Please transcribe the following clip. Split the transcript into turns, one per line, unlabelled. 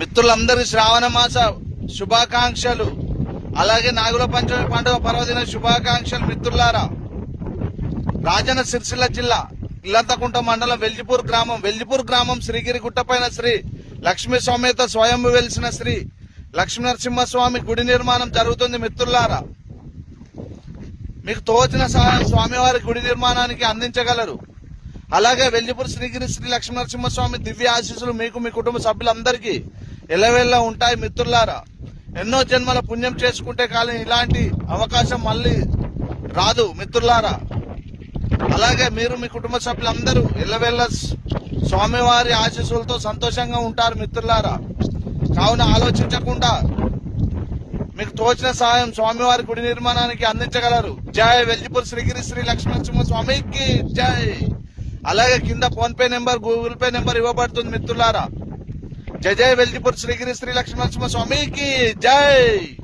మిత్రులందరి శ్రావణ మాస శుభాకాంక్షలు. అలాగే నాగుల పంచమి పండుగ పర్వదిన శుభాకాంక్షలు మిత్రులారా. రాజన్న సిరిసిల్ల జిల్లా ఇల్లంతకుంట మండలం వెల్జిపూర్ గ్రామం. వెల్జిపూర్ గ్రామం శ్రీగిరి గుట్టపైన శ్రీ లక్ష్మీ సమేత స్వయం వెలిసిన శ్రీ లక్ష్మీ నరసింహస్వామి గుడి నిర్మాణం జరుగుతుంది మిత్రులారా. మీకు తోచిన సహాయం స్వామివారి గుడి నిర్మాణానికి అందించగలరు. అలాగే వెల్లిపూర్ శ్రీగిరి శ్రీ లక్ష్మీ నరసింహస్వామి దివ్య ఆశీస్సులు మీకు మీ కుటుంబ సభ్యులందరికీ ఎలవెల్లా ఉంటాయి మిత్రులారా. ఎన్నో జన్మల పుణ్యం చేసుకుంటే కానీ ఇలాంటి అవకాశం మళ్ళీ రాదు మిత్రులారా. అలాగే మీరు మీ కుటుంబ సభ్యులందరూ ఎల్లవెల్ల స్వామివారి ఆశీస్సులతో సంతోషంగా ఉంటారు మిత్రులారా. కావున ఆలోచించకుండా మీకు తోచిన సహాయం స్వామివారి గుడి నిర్మాణానికి అందించగలరు. జై వెల్జిపూర్ శ్రీగిరి శ్రీ లక్ష్మణ స్వామికి జై. అలాగే కింద PhonePe number Google Pay number ఇవ్వబడుతుంది మిత్రులారా. జయ జయ వెల్జిపూర్ శ్రీగిరి శ్రీ లక్ష్మీ నరసింహ స్వామికి జై.